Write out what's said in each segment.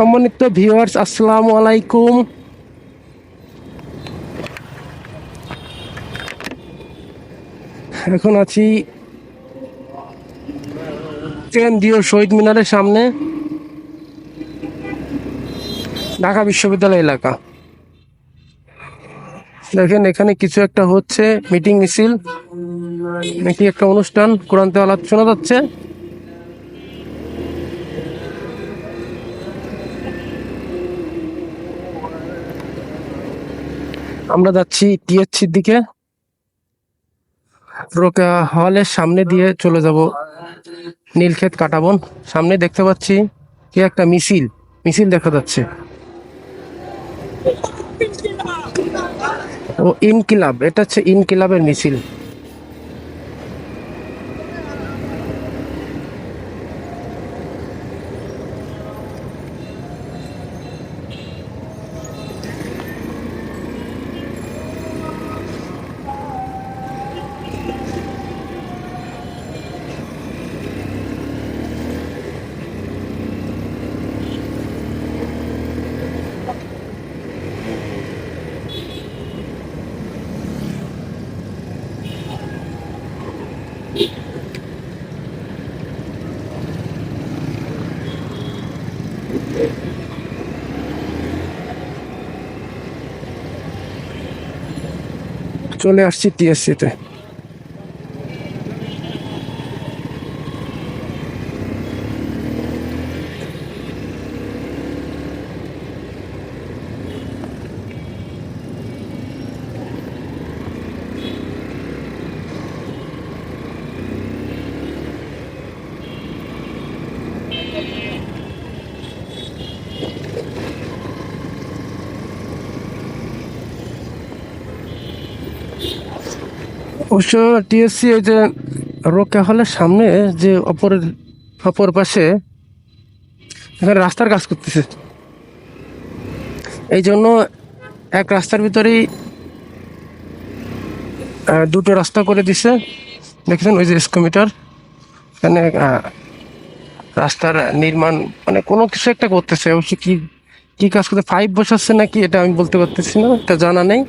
সম্মানিত ভিউয়ার্স, আসসালামু আলাইকুম। এখন আছি কেন্দ্রীয় শহীদ মিনারের সামনে, ঢাকা বিশ্ববিদ্যালয় এলাকা। দেখেন, এখানে কিছু একটা হচ্ছে মিটিং মিছিল নাকি একটা অনুষ্ঠান, কোরআন তেলাওয়াত শোনা যাচ্ছে। আমরা যাচ্ছি টিএসসির দিকে। রোকা হলের সামনে দিয়ে চলে যাব। নীলক্ষেত কাটাবন। সামনে দেখতে পাচ্ছি কি একটা মিছিল। মিছিল দেখা যাচ্ছে। ও ইনকিলাব, এটা হচ্ছে ইনকিলাবের মিছিল। চলে আসছি টিএসসিতে অবশ্য টিএসসি এই যে রোকা হলের সামনে যে অপর অপর পাশে এখানে রাস্তার কাজ করতেছে। এই জন্য এক রাস্তার ভিতরেই দুটো রাস্তা করে দিছে। দেখছেন ওই যে স্কোমিটার এখানে রাস্তার নির্মাণ মানে কোনো কিছু একটা করতেছে। অবশ্য কি কি কাজ করতে ফাইভ বসাচ্ছে নাকি, এটা আমি বলতে পারতেছি না, এটা জানা নেই।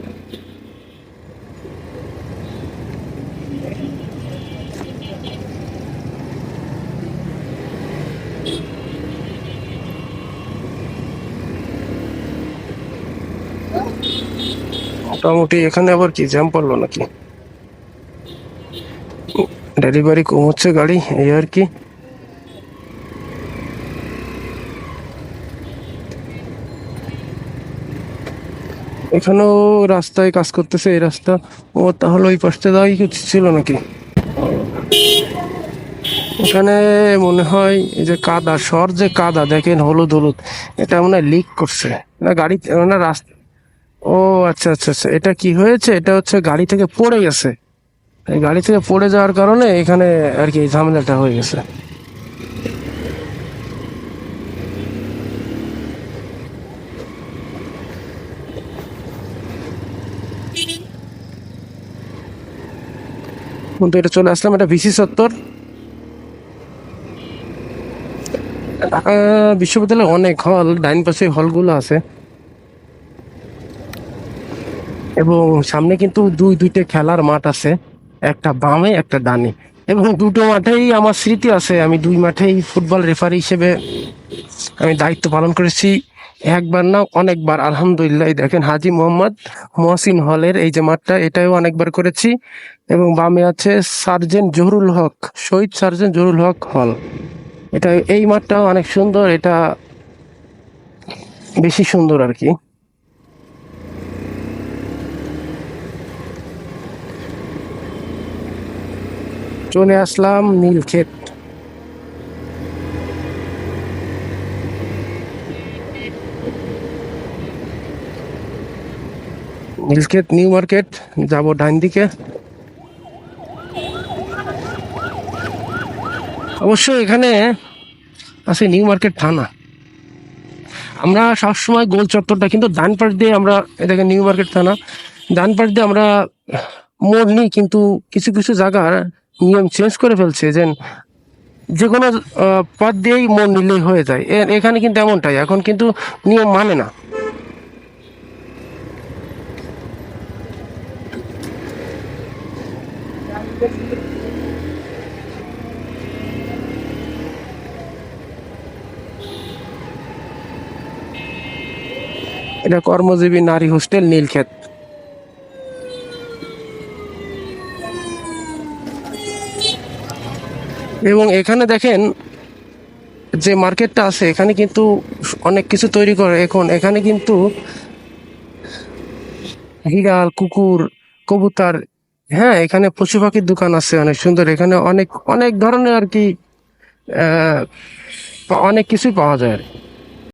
মোটামুটি এখানে আবার কি জ্যাম পড়ল নাকি? ডেলিভারি কম হচ্ছে গাড়ি, এই আর কি। এখানেও রাস্তায় কাজ করতেছে, এই রাস্তা। ও তাহলে ওই পাশটা দেওয়াই কিছু ছিল নাকি? এখানে মনে হয় এই যে কাদা, সর যে কাদা, দেখেন হলুদ হলুদ। এটা মনে হয় লিক করছে। না গাড়ি না, রাস্তা ও আচ্ছা আচ্ছা আচ্ছা। এটা কি হয়েছে? এটা হচ্ছে গাড়ি থেকে পড়ে গেছে। গাড়ি থেকে পড়ে যাওয়ার কারণে এখানে আর কি ঝামেলাটা হয়ে গেছে। কিন্তু এটা চলে আসলাম, এটা ভিসি সত্তর। ঢাকা বিশ্ববিদ্যালয়ে অনেক হল ডাইন পাশে হলগুলো আছে। এবং সামনে কিন্তু দুই, দুইটা খেলার মাঠ আছে, একটা বামে, একটা ডানে। এবং দুটো মাঠেই আমার স্মৃতি আছে, আমি দুই মাঠেই ফুটবল রেফারি হিসেবে আমি দায়িত্ব পালন করেছি। একবার না, অনেকবার। আলহামদুলিল্লাহ, দেখেন হাজি মোহাম্মদ মহসিন হলের এই যে মাঠটা এটাও অনেকবার করেছি। এবং বামে আছে সার্জেন্ট জহুরুল হক, শহীদ সার্জেন্ট জহুরুল হক হল। এটা, এই মাঠটাও অনেক সুন্দর, এটা বেশি সুন্দর আর কি। চলে আসলাম নীলক্ষেত। নীলক্ষেত নিউ মার্কেট যাব ডান দিকে। অবশ্য এখানে আছে নিউ মার্কেট থানা। আমরা সবসময় গোল চত্বরটা, কিন্তু ডান পাশ দিয়ে আমরা এটাকে নিউ মার্কেট থানা। ডান পাশ দিয়ে আমরা মোড় নিই, কিন্তু কিছু কিছু জায়গার নিয়ম চেঞ্জ করে ফেলছে যে যে কোনো পথ দিয়েই মন নিলেই হয়ে যায়। এখানে কিন্তু এমনটাই, এখন কিন্তু নিয়ম মানে না। এটা কর্মজীবী নারী হোস্টেল, নীলক্ষেত। এবং এখানে দেখেন যে মার্কেটটা আছে, এখানে কিন্তু অনেক কিছু তৈরি করে। এখন এখানে কিন্তু হিরাল, কুকুর, কবুতর হ্যাঁ এখানে পশু পাখির দোকান আছে অনেক সুন্দর এখানে অনেক অনেক ধরনের আর কি অনেক কিছুই পাওয়া যায় আর কি।